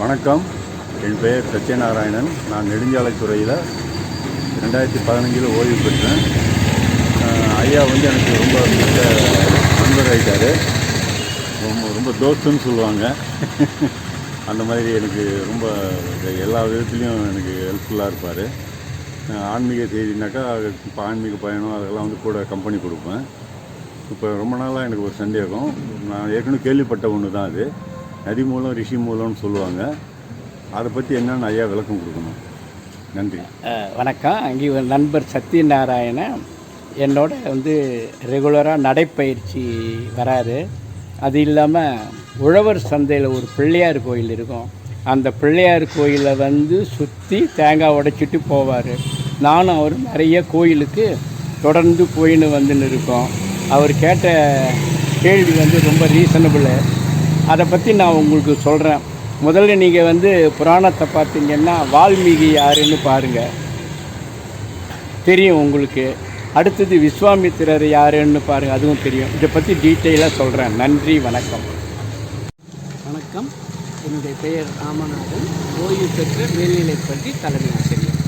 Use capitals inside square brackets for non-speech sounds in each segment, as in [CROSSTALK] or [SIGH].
வணக்கம். என் பெயர் சத்யநாராயணன். நான் நெடுஞ்சாலைத்துறையில் ரெண்டாயிரத்தி பதினஞ்சில் ஓய்வு பெற்றேன். ஐயா வந்து எனக்கு ரொம்ப மிக நண்பர் ஆகிட்டார் ரொம்ப ரொம்ப தோஸ்துன்னு சொல்லுவாங்க. அந்த மாதிரி எனக்கு ரொம்ப எல்லா விதத்துலேயும் எனக்கு ஹெல்ப்ஃபுல்லாக இருப்பார். ஆன்மீக செய்தினாக்கா இப்போ ஆன்மீக பயணம் அதெல்லாம் வந்து கூட கம்பெனி கொடுப்பேன். இப்போ ரொம்ப நாளாக எனக்கு ஒரு சந்தேகம். நான் ஏற்கனவே கேள்விப்பட்ட ஒன்று தான் அது. நதி மூலம் ரிஷி மூலம்னு சொல்லுவாங்க. அதை பற்றி என்னென்னு ஐயா விளக்கம் கொடுக்கணும். நன்றி. வணக்கம். இங்கே ஒரு நண்பர் சத்யநாராயணன். என்னோட வந்து ரெகுலராக நடைப்பயிற்சி வராரு. அது இல்லாமல் உழவர் சந்தையில் ஒரு பிள்ளையார் கோயில் இருக்கும். அந்த பிள்ளையார் கோயிலை வந்து சுற்றி தேங்காய் உடைச்சிட்டு போவார். நானும் அவர் நிறைய கோயிலுக்கு தொடர்ந்து போயின்னு வந்துன்னு இருக்கோம். அவர் கேட்ட கேள்வி வந்து ரொம்ப ரீசனபிள் அதை பற்றி நான் உங்களுக்கு சொல்கிறேன் முதல்ல நீங்கள் வந்து புராணத்தை பார்த்தீங்கன்னா வால்மீகி யாருன்னு பாருங்கள் தெரியும் உங்களுக்கு. அடுத்தது விஸ்வாமித்திரர் யாருன்னு பாருங்கள் அதுவும் தெரியும். இதை பற்றி டீட்டெயிலாக சொல்கிறேன் நன்றி வணக்கம். வணக்கம். என்னுடைய பெயர் ராமநாதன். ஓய்வு பெற்ற மேல்நிலைப்பள்ளி தலைமை ஆசிரியர்.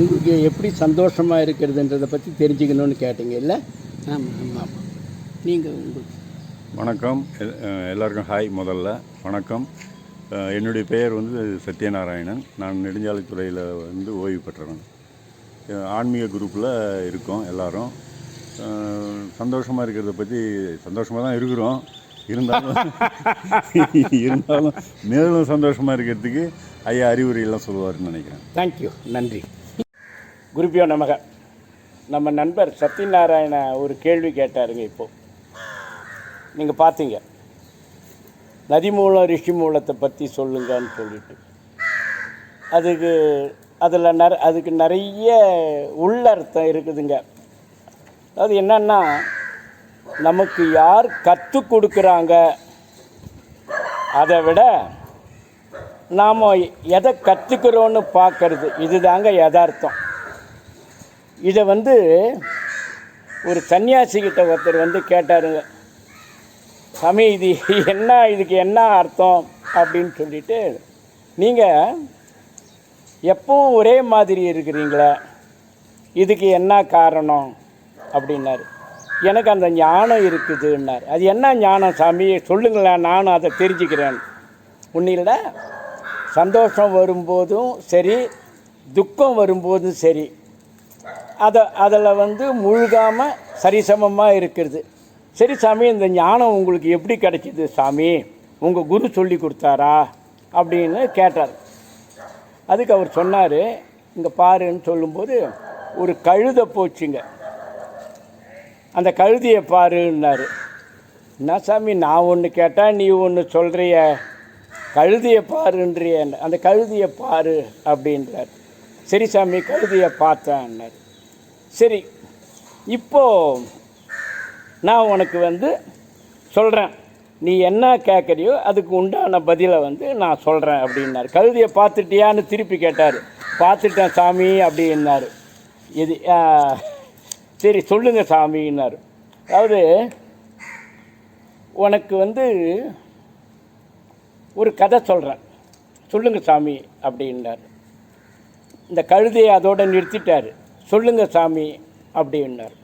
உங்களுக்கு எப்படி சந்தோஷமாக இருக்கிறதுன்றதை பற்றி தெரிஞ்சுக்கணும்னு கேட்டீங்க இல்லை ஆமாம் ஆமாம் நீங்கள் உங்களுக்கு வணக்கம். எல்லாருக்கும் ஹாய் முதல்ல. வணக்கம். என்னுடைய பெயர் வந்து சத்யநாராயணன். நான் நெடுஞ்சாலைத்துறையில் வந்து ஓய்வு பெற்றவன். ஆன்மீக குரூப்பில் இருக்கோம் எல்லாரும். சந்தோஷமாக இருக்கிறத பற்றி சந்தோஷமாக தான் இருக்கிறோம். இருந்தாலும் [LAUGHS] இருந்தாலும் மேலும் சந்தோஷமாக இருக்கிறதுக்கு ஐயா அறிவுரையெல்லாம் சொல்லுவாருன்னு நினைக்கிறேன். தேங்க்யூ நன்றி. குருபியோ நமக. நம்ம நண்பர் சத்யநாராயண ஒரு கேள்வி கேட்டாருங்க இப்போது நீங்கள் பார்த்தீங்க நதி மூலம் ரிஷி மூலத்தை பற்றி சொல்லுங்கன்னு சொல்லிட்டு. அதுக்கு அதில் நிற அதுக்கு நிறைய உள்ளர்த்தம் இருக்குதுங்க. அது என்னன்னா நமக்கு யார் கற்றுக் கொடுக்குறாங்க? அதை விட நாம் எதை கற்றுக்கிறோன்னு பார்க்கறது இதுதாங்க யதார்த்தம். இதை வந்து ஒரு சன்னியாசிக்கிட்ட ஒருத்தர் வந்து கேட்டாருங்க. சாமி இது என்ன இதுக்கு என்ன அர்த்தம் அப்படின்னு சொல்லிட்டு நீங்கள் எப்பவும் ஒரே மாதிரி இருக்கிறீங்களே இதுக்கு என்ன காரணம் அப்படின்னாரு. எனக்கு அந்த ஞானம் இருக்குதுன்னார். அது என்ன ஞானம் சாமி? சொல்லுங்களேன் நானும் அதை தெரிஞ்சுக்கிறேன். ஒன்றில் சந்தோஷம் வரும்போதும் சரி துக்கம் வரும்போதும் சரி. அதை அதில் வந்து முழுகாமல் சரிசமமாக இருக்கிறது. சரி சாமி இந்த ஞானம் உங்களுக்கு எப்படி கிடைச்சிது சாமி? உங்கள் குரு சொல்லி கொடுத்தாரா? அப்படின்னு கேட்டார். அதுக்கு அவர் சொன்னார் இங்கே பாருன்னு சொல்லும்போது ஒரு கழுதை போச்சுங்க. அந்த கழுதியை பாருன்னாரு. என்ன சாமி நான் ஒன்று கேட்டால் நீ ஒன்று சொல்கிறிய கழுதியை பாருன்றிய அந்த கழுதியை பாரு அப்படின்றார். சரி சாமி கழுதியை பார்த்தேன்னார். சரி இப்போது நான் உனக்கு வந்து சொல்கிறேன் நீ என்ன கேட்குறியோ அதுக்கு உண்டான பதிலை வந்து நான் சொல்கிறேன் அப்படின்னாரு. கழுதியை பார்த்துட்டியான்னு திருப்பி கேட்டார். பார்த்துட்டேன் சாமி அப்படின்னாரு. இது சரி சொல்லுங்க சாமின்னார். அதாவது உனக்கு வந்து ஒரு கதை சொல்கிறேன் சொல்லுங்கள் சாமி அப்படின்னாரு. இந்த கழுதையை அதோட நிறுத்திட்டார். சொல்லுங்கள் சாமி அப்படின்னார்.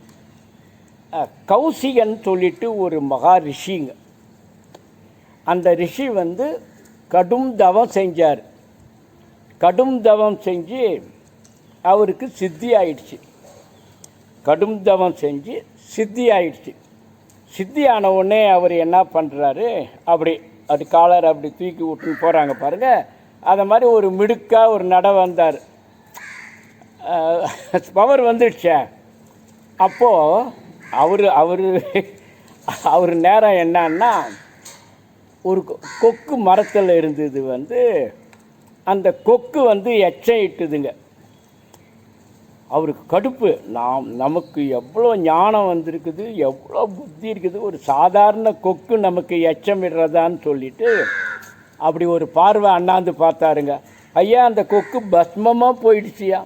கௌசிகன் சொல்லிட்டு ஒரு மகா ரிஷிங்க. அந்த ரிஷி வந்து கடும் தவம் செஞ்சார். கடும் தவம் செஞ்சு அவருக்கு சித்தி ஆயிடுச்சு. கடும் தவம் செஞ்சு சித்தி ஆயிடுச்சு. சித்தி ஆன உடனே அவர் என்ன பண்ணுறாரு அப்படி அது காலர் அப்படி தூக்கி விட்டுன்னு போகிறாங்க பாருங்கள் அதை மாதிரி ஒரு மிடுக்காக ஒரு நட வந்தார். பவர் வந்துடுச்சே. அப்போது அவர் அவர் அவர் நேரம் என்னன்னா ஒரு கொ- கொக்கு மரத்தில் இருந்தது வந்து அந்த கொக்கு வந்து எச்சம் இட்டுதுங்க அவருக்கு கடுப்பு. நாம் நமக்கு எவ்வளோ ஞானம் வந்திருக்குது எவ்வளோ புத்தி இருக்குது. ஒரு சாதாரண கொக்கு நமக்கு எச்சம் இடுறதான்னு சொல்லிட்டு அப்படி ஒரு பார்வை அண்ணாந்து பார்த்தாருங்க. ஐயா அந்த கொக்கு பஸ்மமாக போயிடுச்சியா?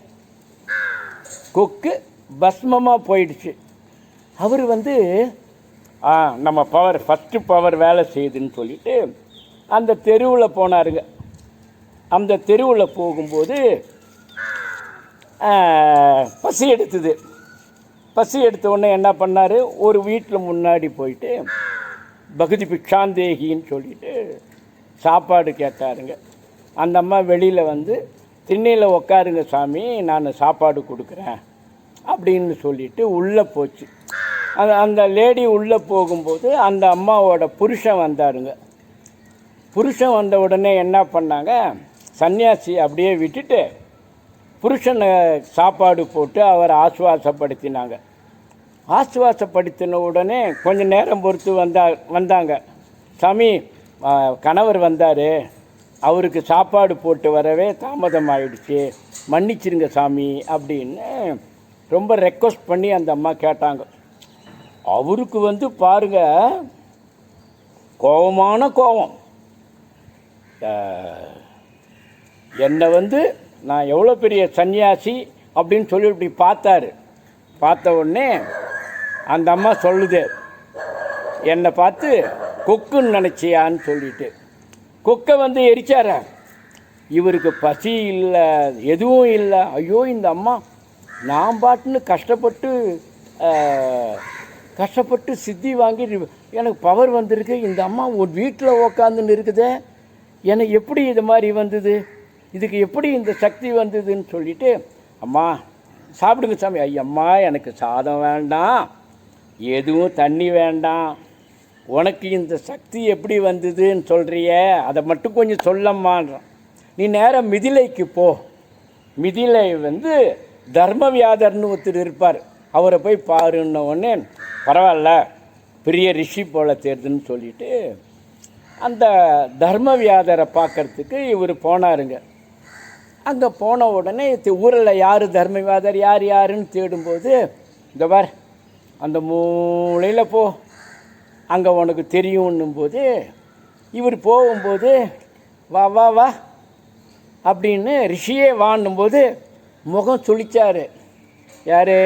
கொக்கு பஸ்மமாக போயிடுச்சு. அவர் வந்து நம்ம பவர் ஃபஸ்ட்டு பவர் வேலை செய்யுதுன்னு சொல்லிட்டு அந்த தெருவில் போனாருங்க. அந்த தெருவில் போகும்போது பசி எடுத்தது. பசி எடுத்த உடனே என்ன பண்ணார்? ஒரு வீட்டில் முன்னாடி போயிட்டு பகுதி பிக்ஷாந்தேகின்னு சொல்லிட்டு சாப்பாடு கேட்டாருங்க. அந்த அம்மா வெளியில் வந்து திண்ணையில் உக்காருங்க சாமி நான் சாப்பாடு கொடுக்குறேன். அப்படின்னு சொல்லிட்டு உள்ளே போச்சு. அந்த அந்த லேடி உள்ளே போகும்போது அந்த அம்மாவோட புருஷன் வந்தாருங்க. புருஷன் வந்த உடனே என்ன பண்ணாங்க? சன்னியாசி அப்படியே விட்டுட்டு புருஷனை சாப்பாடு போட்டு அவரை ஆசுவாசப்படுத்தினாங்க. ஆசுவாசப்படுத்தின உடனே கொஞ்ச நேரம் பொறுத்து வந்தா வந்தாங்க. சாமி கணவர் வந்தார். அவருக்கு சாப்பாடு போட்டு வரவே தாமதம் ஆயிடுச்சு. மன்னிச்சிருங்க சாமி அப்படின்னு ரொம்ப ரெக்வஸ்ட் பண்ணி அந்த அம்மா கேட்டாங்க. அவருக்கு வந்து பாருங்க கோபமான கோபம். என்னை வந்து நான் எவ்வளோ பெரிய சன்னியாசி அப்படின்னு சொல்லி இப்படி பார்த்தாரு. பார்த்த உடனே அந்த அம்மா சொல்லுது என்னை பார்த்து கொக்குன்னு நினச்சியான்னு சொல்லிட்டு. கொக்கை வந்து எரிச்சார? இவருக்கு பசி இல்லை எதுவும் இல்லை. ஐயோ இந்த அம்மா நான் பாட்டுன்னு கஷ்டப்பட்டு கஷ்டப்பட்டு சித்தி வாங்கி எனக்கு பவர் வந்திருக்கு. இந்த அம்மா ஒரு வீட்டில் உக்காந்துன்னு இருக்குதே. எனக்கு எப்படி இது மாதிரி வந்தது? இதுக்கு எப்படி இந்த சக்தி வந்ததுன்னு சொல்லிட்டு அம்மா சாப்பிடுங்க சாமி. ஐயம்மா எனக்கு சாதம் வேண்டாம். எதுவும் தண்ணி வேண்டாம். உனக்கு இந்த சக்தி எப்படி வந்ததுன்னு சொல்கிறிய அதை மட்டும் கொஞ்சம் சொல்லம்மான்றான். நீ நேரம் மிதிலைக்கு போ. மிதிலை வந்து தர்மவியாதர்னு ஒருத்தர் இருப்பார். அவரை போய் பாருன்ன உடனே பரவாயில்ல பெரிய ரிஷி போல தேர்துன்னு சொல்லிட்டு அந்த தர்மவியாதரை பார்க்கறதுக்கு இவர் போனாருங்க. அங்கே போன உடனே ஊரில் யார் தர்மவியாதர் யார் யாருன்னு தேடும்போது இந்த பார் அந்த மூலையில் போ. அங்கே உனக்கு தெரியும்னும் போது இவர் போகும்போது வா வா வா அப்படின்னு ரிஷியே வான்னும் போது முகம் சுழிச்சார். யார்?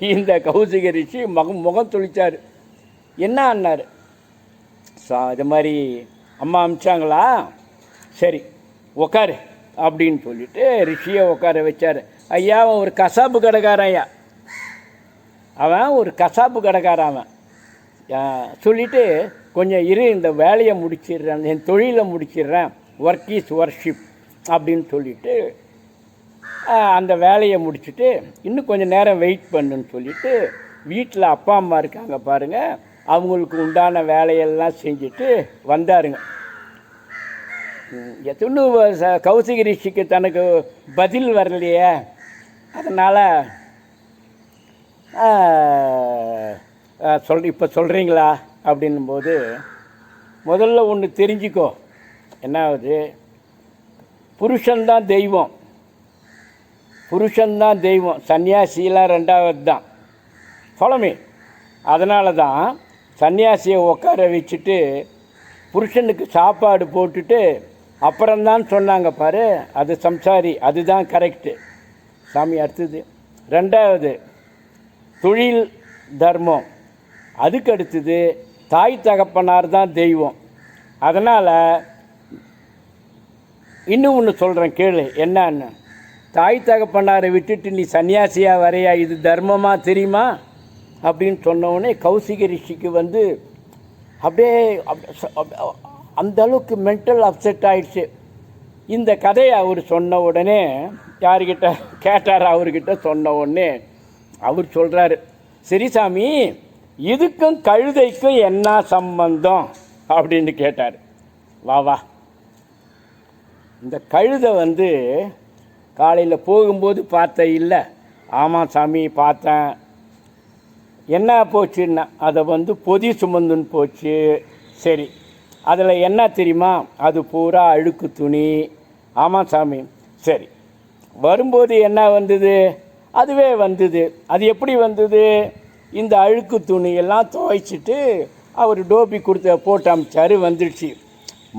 இந்த கௌசிக ரிஷி முகம் முகம் சுளிச்சார் என்ன அண்ணார் சா இது மாதிரி அம்மா அமிச்சாங்களா? சரி உக்காரு அப்படின்னு சொல்லிட்டு ரிஷியை உட்கார வச்சார். ஐயா அவன் ஒரு கசாப்பு கடைக்காரன் ஐயா. அவன் ஒரு கசாப்பு கடைக்காரன் அவன். சொல்லிவிட்டு சொல்லிட்டு கொஞ்சம் இரு இந்த வேலையை முடிச்சிடுறேன் என் தொழிலை முடிச்சிடுறேன் ஒர்க் இஸ் ஒர்ஷிப் அப்படின்னு சொல்லிட்டு அந்த வேலையை முடிச்சுட்டு இன்னும் கொஞ்சம் நேரம் வெயிட் பண்ணுன்னு சொல்லிட்டு வீட்டில் அப்பா அம்மா இருக்காங்க பாருங்கள் அவங்களுக்கு உண்டான வேலையெல்லாம் செஞ்சுட்டு வந்தாருங்க. எத்தனை கௌசிக ரிஷிக்கு தனக்கு பதில் வரலையே. அதனால் சொல் இப்போ சொல்கிறீங்களா அப்படின்னும்போது முதல்ல ஒன்று தெரிஞ்சுக்கோ. என்ன ஆகுது? புருஷன்தான் தெய்வம். புருஷன்தான் தெய்வம். சன்னியாசிலாம் ரெண்டாவது தான் சொல்லமே அதனால தான் சன்னியாசியை உட்கார வச்சுட்டு புருஷனுக்கு சாப்பாடு போட்டுட்டு அப்புறம்தான் சொன்னாங்க பாரு அது சம்சாரி அதுதான் கரெக்டு சாமி அடுத்தது. ரெண்டாவது தொழில் தர்மம். அதுக்கு அடுத்தது தாய் தகப்பனார் தான் தெய்வம். அதனால் இன்னும் ஒன்று சொல்கிறேன் கேளு. என்னன்னு? தாய் தகப்பனாரை விட்டுட்டு நீ சன்னியாசியாக வரையா? இது தர்மமாக தெரியுமா? அப்படின்னு சொன்ன உடனே கௌசிக ரிஷிக்கு வந்து அப்படியே அப்ப- அந்த அளவுக்கு மென்டல் அப்செட் ஆயிடுச்சு. இந்த கதையை அவர் சொன்ன உடனே யார்கிட்ட கேட்டார் அவர்கிட்ட சொன்ன உடனே அவர் சொல்கிறாரு சரி சாமி இதுக்கும் கழுதைக்கும் என்ன சம்பந்தம்? அப்படின்னு கேட்டார். வா வா. இந்த கழுதை வந்து காலையில் போகும்போது பார்த்த இல்லை. ஆமாம் சாமி பார்த்தேன். என்ன போச்சுன்னா அதை வந்து பொதி சுமந்துன்னு போச்சு. சரி. அதில் என்ன தெரியுமா? அது பூரா அழுக்கு துணி. ஆமாம் சாமி. சரி. வரும்போது என்ன வந்தது? அதுவே வந்தது. அது எப்படி வந்தது? இந்த அழுக்கு துணியெல்லாம் துவைச்சிட்டு அவர் டோபி கொடுத்த போட்டு அமிச்சாரு வந்துடுச்சு.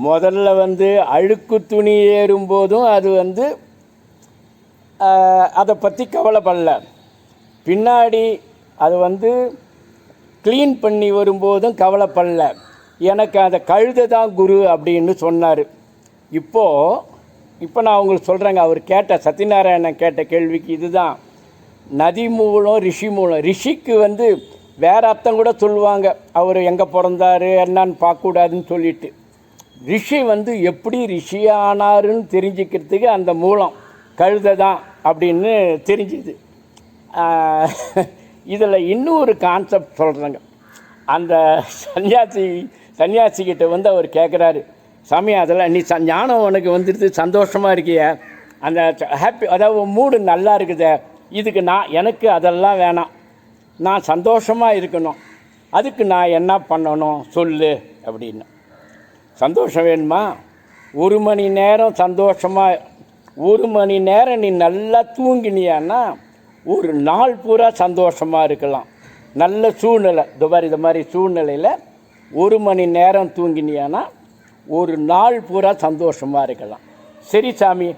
முதல்ல வந்து அழுக்கு துணி ஏறும்போதும் அது வந்து அதை பற்றி கவலைப்படல. பின்னாடி அது வந்து க்ளீன் பண்ணி வரும்போதும் கவலைப்படல. எனக்கு அந்த கழுத தான் குரு அப்படின்னு சொன்னார். இப்போது இப்போ நான் உங்களுக்கு சொல்கிறேங்க அவர் கேட்ட சத்யநாராயணன் கேட்ட கேள்விக்கு இதுதான். நதி மூலம் ரிஷி மூலம். ரிஷிக்கு வந்து வேற அர்த்தம் கூட சொல்லுவாங்க. அவர் எங்கே பிறந்தாரு என்னன்னு பார்க்கக்கூடாதுன்னு சொல்லிட்டு. ரிஷி வந்து எப்படி ரிஷி ஆனாருன்னு தெரிஞ்சுக்கிறதுக்கு அந்த மூலம். கழுதை தான் அப்படின்னு தெரிஞ்சுது. இதில் இன்னொரு கான்செப்ட் சொல்கிறேங்க அந்த சன்னியாசி சன்னியாசிக்கிட்ட வந்து அவர் கேட்குறாரு சாமி அதில் நீ ச ஞானம் உனக்கு வந்துடுது சந்தோஷமாக இருக்கிய. அந்த ஹாப்பி அதாவது மூடு நல்லா இருக்குதே. இதுக்கு நான் எனக்கு அதெல்லாம் வேணாம். நான் சந்தோஷமாக இருக்கணும். அதுக்கு நான் என்ன பண்ணணும் சொல்லு அப்படின்னு. சந்தோஷம் வேணுமா? ஒரு மணி நேரம் சந்தோஷமாக ஒரு மணி நேரம் நீ நல்லா தூங்கினியான்னா ஒரு நாள் பூரா சந்தோஷமாக இருக்கலாம். நல்ல சூழ்நிலை. இந்த மாதிரி இந்த மாதிரி சூழ்நிலையில் ஒரு மணி நேரம் தூங்கினியானா ஒரு நாள் பூரா சந்தோஷமாக இருக்கலாம். சரி சாமி.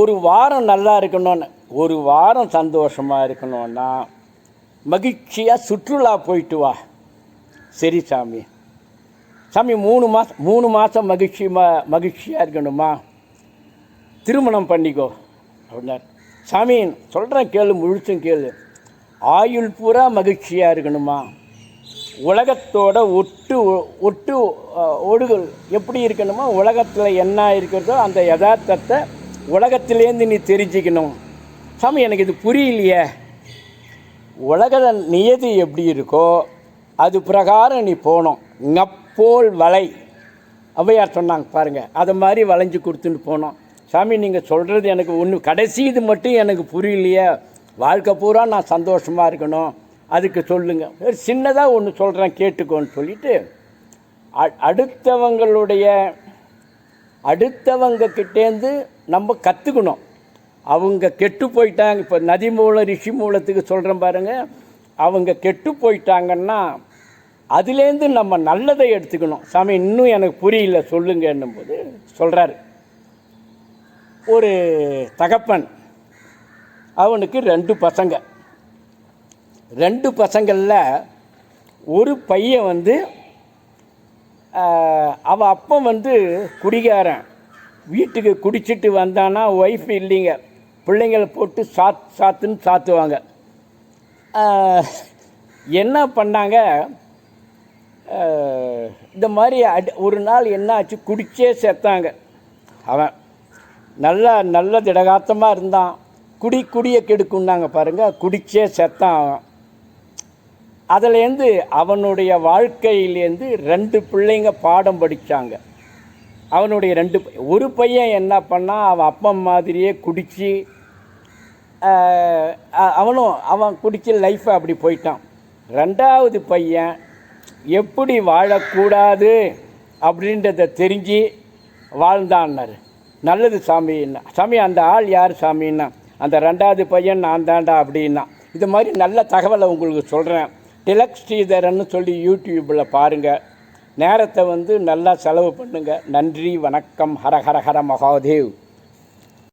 ஒரு வாரம் நல்லா இருக்கணும்னு ஒரு வாரம் சந்தோஷமாக இருக்கணும்னா மகிழ்ச்சியாக சுற்றுலா போயிட்டு வா. சரி சாமி. சாமி மூணு மாதம் மூணு மாதம் மகிழ்ச்சி ம மகிழ்ச்சியாக இருக்கணுமா? திருமணம் பண்ணிக்கோ அப்படின்னார். சாமி சொல்கிறேன் கேளு முழுசும் கேளு. ஆயுள் பூரா மகிழ்ச்சியாக இருக்கணுமா? உலகத்தோட ஒட்டு ஒட்டு ஒடுகள் எப்படி இருக்கணுமோ? உலகத்தில் என்ன இருக்கிறதோ அந்த யதார்த்தத்தை உலகத்திலேருந்து நீ தெரிஞ்சுக்கணும். சாமி எனக்கு இது புரியலையே. உலக நியதி எப்படி இருக்கோ அது பிரகாரம் நீ போகணும். போல் வலை. ஔவையார் சொன்னாங்க பாருங்கள் அது மாதிரி வளைஞ்சு கொடுத்துட்டு போனோம். சாமி நீங்கள் சொல்கிறது எனக்கு ஒன்று கடைசி இது மட்டும் எனக்கு புரியலையே. வாழ்க்கை பூரா நான் சந்தோஷமாக இருக்கணும். அதுக்கு சொல்லுங்கள் ஒரு சின்னதாக ஒன்று சொல்கிறேன் கேட்டுக்கோன்னு சொல்லிட்டு அ- அடுத்தவங்களுடைய அடுத்தவங்க கிட்டேருந்து நம்ம கற்றுக்கணும் அவங்க கெட்டு போயிட்டாங்க. இப்போ நதி மூலம் ரிஷி மூலத்துக்கு சொல்கிறேன் பாருங்கள் அவங்க கெட்டு போயிட்டாங்கன்னா அதுலேருந்து நம்ம நல்லதை எடுத்துக்கணும். சாமி இன்னும் எனக்கு புரியல சொல்லுங்கன்னும் போது சொல்கிறாரு ஒரு தகப்பன் அவனுக்கு ரெண்டு பசங்க. ரெண்டு பசங்களில் ஒரு பையன் வந்து அவன் அப்பன் வந்து குடிகாரன். வீட்டுக்கு குடிச்சிட்டு வந்தானா ஒய்ஃப் இல்லைங்க. பிள்ளைங்களை போட்டு சாத் சாத்துன்னு சாத்துவாங்க. என்ன பண்ணாங்க இந்த மாதிரி அடி ஒரு நாள் என்ன ஆச்சு குடிச்சே செத்தாங்க. அவன் நல்லா நல்ல திடகாத்தமாக இருந்தான். குடி குடியை கெடுக்குன்னாங்க பாருங்கள் குடிச்சே செத்தான் அவன். அதுலேருந்து அவனுடைய வாழ்க்கையிலேருந்து ரெண்டு பிள்ளைங்க பாடம் படித்தாங்க அவனுடைய ரெண்டு ஒரு பையன் என்ன பண்ணால் அவன் அப்பன் மாதிரியே குடித்து அவனும் அவன் குடித்து லைஃப்பை அப்படி போயிட்டான். ரெண்டாவது பையன் எப்படி வாழக்கூடாது அப்படின்றத தெரிஞ்சு வாழ்ந்தான்னாரு. நல்லது சாமின்னா சாமி அந்த ஆள் யார் சாமின்னா? அந்த ரெண்டாவது பையன் நான் தாண்டா அப்படின்னா. இது மாதிரி நல்ல தகவலை உங்களுக்கு சொல்கிறேன் டிலக் ஸ்ரீதரன்னு சொல்லி யூடியூப்பில் பாருங்கள் நேரத்தை வந்து நல்லா செலவு பண்ணுங்கள் நன்றி வணக்கம். ஹர ஹர ஹர மகாதேவ்.